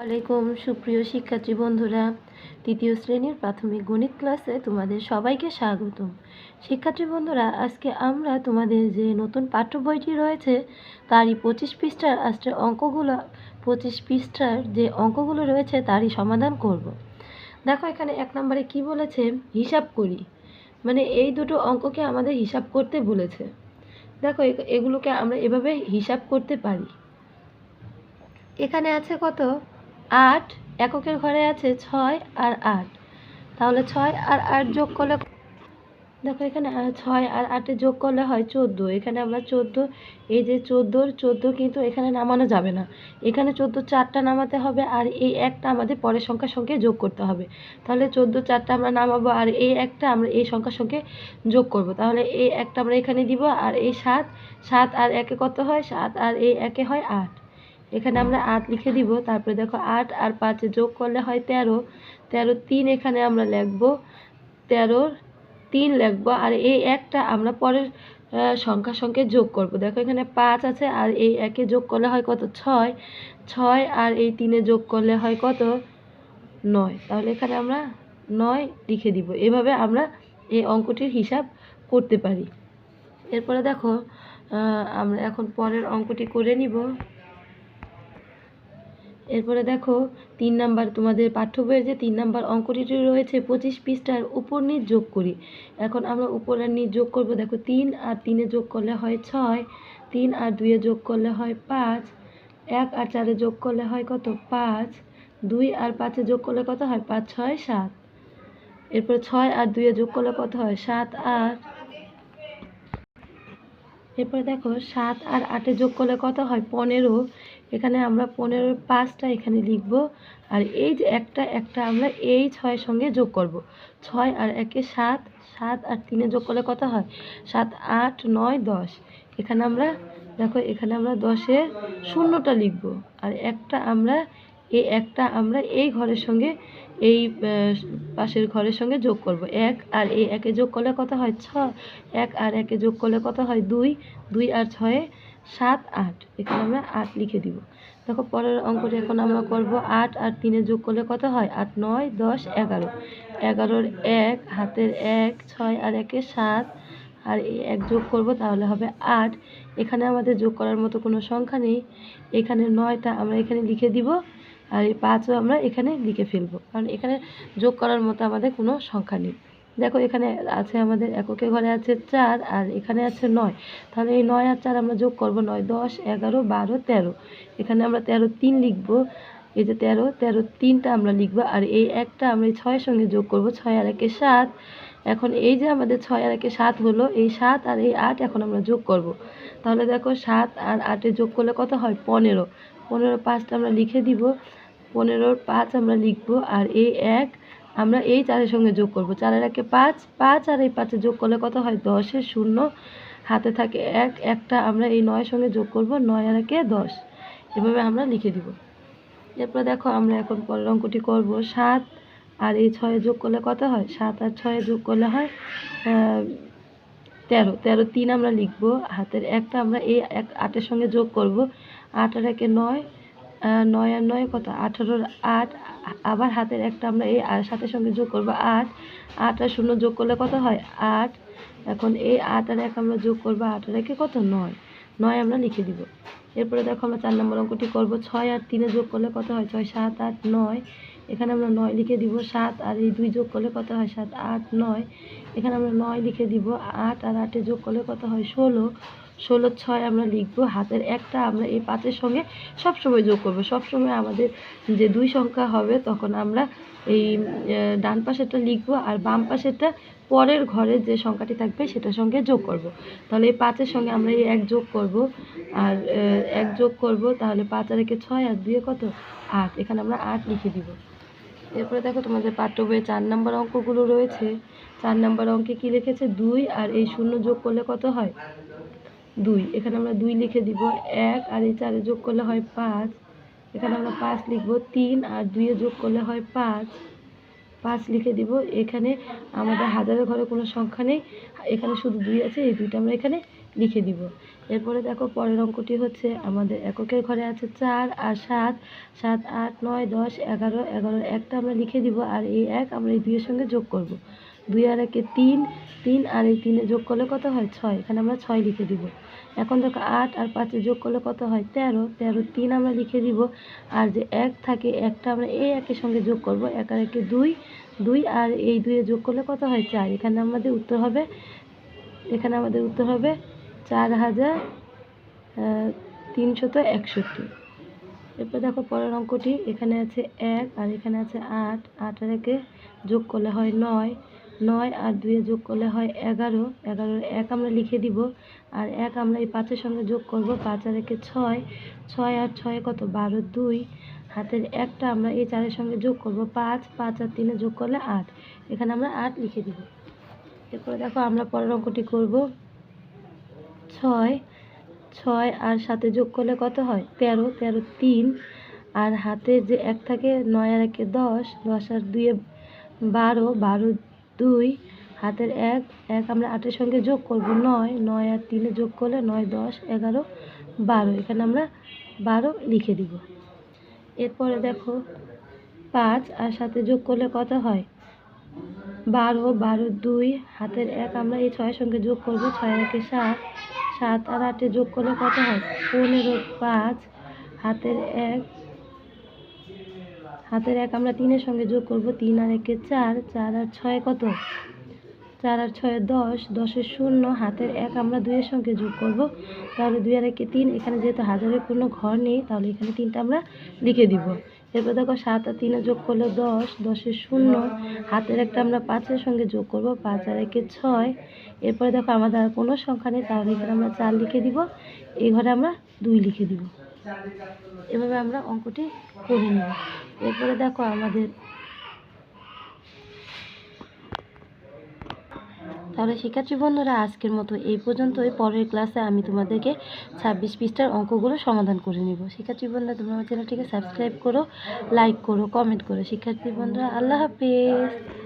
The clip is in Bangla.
আলাইকুম সুপ্রিয় শিক্ষার্থী বন্ধুরা। তৃতীয় শ্রেণির প্রাথমিক গণিত ক্লাসে তোমাদের সবাইকে স্বাগতম। শিক্ষার্থী বন্ধুরা, আজকে আমরা তোমাদের যে নতুন পাঠ্য বইটি রয়েছে, তারই পঁচিশ পৃষ্ঠার আজকে অঙ্কগুলো, পঁচিশ পৃষ্ঠার যে অঙ্কগুলো রয়েছে, তারই সমাধান করব। দেখো এখানে এক নম্বরে কি বলেছে? হিসাব করি। মানে এই দুটো অঙ্ককে আমাদের হিসাব করতে বলেছে। দেখো এগুলোকে আমরা এভাবে হিসাব করতে পারি। এখানে আছে কত? আট এককের ঘরে আছে ছয় আর আট। তাহলে ছয় আর আট যোগ করলে দেখো এখানে ছয় আর আটে যোগ করলে হয় চোদ্দ। এখানে আমরা চোদ্দ, এই যে চোদ্দোর, চোদ্দ কিন্তু এখানে নামানো যাবে না। এখানে চোদ্দ চারটা নামাতে হবে আর এই একটা আমাদের পরের সংখ্যার সঙ্গে যোগ করতে হবে। তাহলে চোদ্দ চারটা আমরা নামাবো আর এই একটা আমরা এই সংখ্যার সঙ্গে যোগ করব। তাহলে এই একটা আমরা এখানে দিব আর এই সাত সাত আর একে কত হয়? সাত আর এই একে হয় আট। এখানে আমরা আট লিখে দিব। তারপরে দেখো আট আর পাঁচে যোগ করলে হয় তেরো। তেরো তিন এখানে আমরা লিখব। তেরোর তিন লিখব। আর এই একটা আমরা পরের আহ, সংখ্যার সঙ্গে যোগ করব। দেখো এখানে পাঁচ আছে আর এই একে যোগ করলে হয় কত? ছয়। ছয় আর এই তিনে যোগ করলে হয় কত? নয়। তাহলে এখানে আমরা নয় লিখে দিব। এভাবে আমরা এই অঙ্কটির হিসাব করতে পারি। এরপরে দেখো আমরা এখন পরের অঙ্কটি করে নিব। এরপরে দেখো, তিন নাম্বার তোমাদের পাঠ্য বইয়ের যে তিন নাম্বার অঙ্কটি রয়েছে, পঁচিশ পৃষ্ঠার উপর নিচ যোগ করি। এখন আমরা উপর আর নিচ যোগ করব, দেখো তিন আর তিনে যোগ করলে হয় ছয়, তিন আর দুইয়ে যোগ করলে হয় পাঁচ, এক আর চারে যোগ করলে হয় কত? পাঁচ, দুই আর পাঁচে যোগ করলে কত হয়? পাঁচ, ছয়, সাত। এরপর ছয় আর দুইয়ে যোগ করলে কত হয়? সাত, আট। এরপরে দেখো সাত আর আটে যোগ করলে কত হয়? পনেরো। এখানে আমরা পনেরো পাঁচটা এখানে লিখব। আর এই যে একটা একটা আমরা এই ছয়ের সঙ্গে যোগ করব। ছয় আর একে সাত সাত আর তিনে যোগ করলে কত হয়? সাত, আট, নয়, দশ। এখানে আমরা, দেখো এখানে আমরা দশের শূন্যটা লিখব। আর একটা আমরা, এই একটা আমরা এই ঘরের সঙ্গে এই পাশের ঘরের সঙ্গে যোগ করব। এক আর এই একে যোগ করলে কত হয়? ছ। এক আর একে যোগ করলে কত হয়? দুই। দুই আর ছয়ে, সাত, আট। এখানে আমরা আট লিখে দিব। দেখো, পরের অঙ্কটি এখন আমরা করব। আট আর তিনে যোগ করলে কত হয়? আট, নয়, দশ, এগারো। এগারোর এক, হাতের এক, ছয় আর একে সাত। আর এক যোগ করব তাহলে হবে আট। এখানে আমাদের যোগ করার মতো কোনো সংখ্যা নেই। এখানে নয়টা আমরা এখানে লিখে দিব। আর এই পাঁচও আমরা এখানে লিখে ফেলব। কারণ এখানে যোগ করার মতো আমাদের কোনো সংখ্যা নেই। দেখো এখানে আছে আমাদের এককে ঘরে আছে চার আর এখানে আছে নয়। তাহলে এই নয় আর চার আমরা যোগ করব নয়, দশ, এগারো, বারো, তেরো। এখানে আমরা তেরো, তিন লিখব। এই যে তেরো তেরো, তিনটা আমরা লিখব। আর এই একটা আমরা এই ছয়ের সঙ্গে যোগ করব। ছয় আর একে সাত। এখন এই যে আমাদের ছয় আর একে সাত হলো, এই সাত আর এই আট এখন আমরা যোগ করব। তাহলে দেখো সাত আর আটে যোগ করলে কত হয়? পনেরো। পনেরো পাঁচটা আমরা লিখে দিব। পনেরোর পাঁচ আমরা লিখব আর এই এক আমরা এই চারের সঙ্গে যোগ করব। চারের একে পাঁচ পাঁচ আর এই পাঁচে যোগ করলে কত হয়? দশের শূন্য। হাতে থাকে এক, একটা আমরা এই নয়ের সঙ্গে যোগ করব, নয় আর একে দশ। এভাবে আমরা লিখে দিব। এরপর দেখো আমরা এখন পরের অঙ্কটি করব। সাত আর এই ছয়ে যোগ করলে কত হয়? সাত আর ছয়ে যোগ করলে হয় তেরো। তেরো তিন আমরা লিখব, হাতের একটা আমরা এই এক আটের সঙ্গে যোগ করব। আট আর একে নয় নয় আর নয় কত? আঠারোর আট, আবার হাতের একটা আমরা এই সাতের সঙ্গে যোগ করব, আট। আট আর শূন্য যোগ করলে কত হয়? আট। এখন এই আট আর এক আমরা যোগ করব, আট আর একে কত? নয়। নয় আমরা লিখে দিব। এরপরে দেখো আমরা চার নম্বর অঙ্কটি করব। ছয় আর তিনে যোগ করলে কত হয়? ছয়, সাত, আট, নয়। এখানে আমরা নয় লিখে দিব সাত, আর এই দুই যোগ করলে কত হয় সাত? আট, নয়। এখানে আমরা নয় লিখে দিব আট, আর আটে যোগ করলে কত হয়? ষোলো। ষোলো, ছয় আমরা লিখব। হাতের একটা আমরা এই পাঁচের সঙ্গে সব সময় যোগ করব। সব সময় আমাদের যে দুই সংখ্যা হবে, তখন আমরা এই ডান পাশেরটা লিখব, আর বাম পাশেরটা পরের ঘরে যে সংখ্যাটি থাকবে, সেটার সঙ্গে যোগ করব। তাহলে এই পাঁচের সঙ্গে আমরা এই এক যোগ করব, আর এক যোগ করব, তাহলে পাঁচ আর একে ছয়, আর দুয়ে কত? আট। এখানে আমরা আট লিখে দিব। এরপরে দেখো তোমাদের পাঠ্য বইয়ে চার নম্বর অঙ্কগুলো রয়েছে। চার নম্বর অঙ্কে কি লিখেছে? দুই, আর এই শূন্য যোগ করলে কত হয়? দুই। এখানে আমরা দুই লিখে দিব। এক, আর এই চারে যোগ করলে হয় পাঁচ। এখানে আমরা পাঁচ লিখব। তিন, আর দুইয়ে যোগ করলে হয় পাঁচ। পাঁচ লিখে দিব। এখানে আমাদের হাজারের ঘরে কোনো সংখ্যা নেই। এখানে শুধু দুই আছে। এই দুইটা আমরা এখানে লিখে দিব। এরপরে দেখো পরের অঙ্কটি হচ্ছে আমাদের এককের ঘরে আছে চার আর সাত। সাত, আট, নয়, দশ, এগারো, এগারোর একটা আমরা লিখে দিব আর এই এক আমরা এই দুইয়ের সঙ্গে যোগ করব। দুই আর একে তিন তিন আর এই তিনে যোগ করলে কত হয়? ছয়। এখানে আমরা ছয় লিখে দিব। এখন দেখো আট আর পাঁচে যোগ করলে কত হয়? তেরো। তেরো, তিন আমরা লিখে দিব। আর যে এক থাকে একটা আমরা এই একের সঙ্গে যোগ করব। এক আর একে দুই দুই আর এই দুইয়ে যোগ করলে কত হয়? চার। এখানে আমাদের উত্তর হবে, এখানে আমাদের উত্তর হবে চার হাজার তিনশত একষট্টি। এরপর দেখো পরের অঙ্কটি, এখানে আছে এক আর এখানে আছে আট। আট আর একে যোগ করলে হয় নয়। নয় আর দুয়ে যোগ করলে হয় এগারো। এগারোর এক আমরা লিখে দিব। আর এক আমরা এই পাঁচের সঙ্গে যোগ করব, পাঁচ আর একে ছয়। ছয় আর ছয় কত? বারো দুই। হাতের একটা আমরা এই চারের সঙ্গে যোগ করব, পাঁচ। পাঁচ আর তিনে যোগ করলে আট। এখানে আমরা আট লিখে দিব। এরপরে দেখো আমরা পরের অঙ্কটি করব। ছয় ছয় আর সাথে যোগ করলে কত হয়? তেরো তেরো তিন। আর হাতে যে এক থাকে, নয় আর একে দশ দশ আর দুয়ে বারো বারো দুই। হাতের এক এক আমরা আটের সঙ্গে যোগ করব নয় নয় আর তিনে যোগ করলে নয়, দশ, এগারো, বারো। এখানে আমরা বারো লিখে দিব। এরপরে দেখো, পাঁচ আর সাথে যোগ করলে কত হয়? বারো বারো দুই। হাতের এক আমরা এই ছয়ের সঙ্গে যোগ করব, ছয় একে সাত। সাত আর আটে যোগ করলে কত হয়? পনেরো পাঁচ। হাতের এক হাতের এক আমরা তিনের সঙ্গে যোগ করব, তিন আর একে চার চার আর ছয় কত? চার আর ছয় দশ দশের শূন্য, হাতের এক আমরা দুইয়ের সঙ্গে যোগ করব। তাহলে দুই আর একে তিন, এখানে যেহেতু হাজারের কোনো ঘর নেই, তাহলে এখানে তিনটা আমরা লিখে দিব। এরপর দেখো সাত আর তিনে যোগ করলে দশ দশের শূন্য। হাতের একটা আমরা পাঁচের সঙ্গে যোগ করব, পাঁচ আর একে ছয়। এরপরে দেখো আমাদের আর কোনো সংখ্যা নেই, তাহলে এখানে আমরা চার লিখে দিব এই ঘরে আমরা দুই লিখে দিব। এভাবে আমরা অঙ্কটি করে নেব। এরপরে দেখো আমাদের তাহলে শিক্ষার্থী বন্ধুরা, আজকের মতো এই পর্যন্তই। পরের ক্লাসে আমি তোমাদেরকে ছাব্বিশ পৃষ্ঠার অঙ্কগুলো সমাধান করে নেব। শিক্ষার্থী বন্ধুরা, তোমরা আমার চ্যানেলটিকে সাবস্ক্রাইব করো লাইক করো কমেন্ট করো। শিক্ষার্থী বন্ধুরা, আল্লাহ হাফিজ।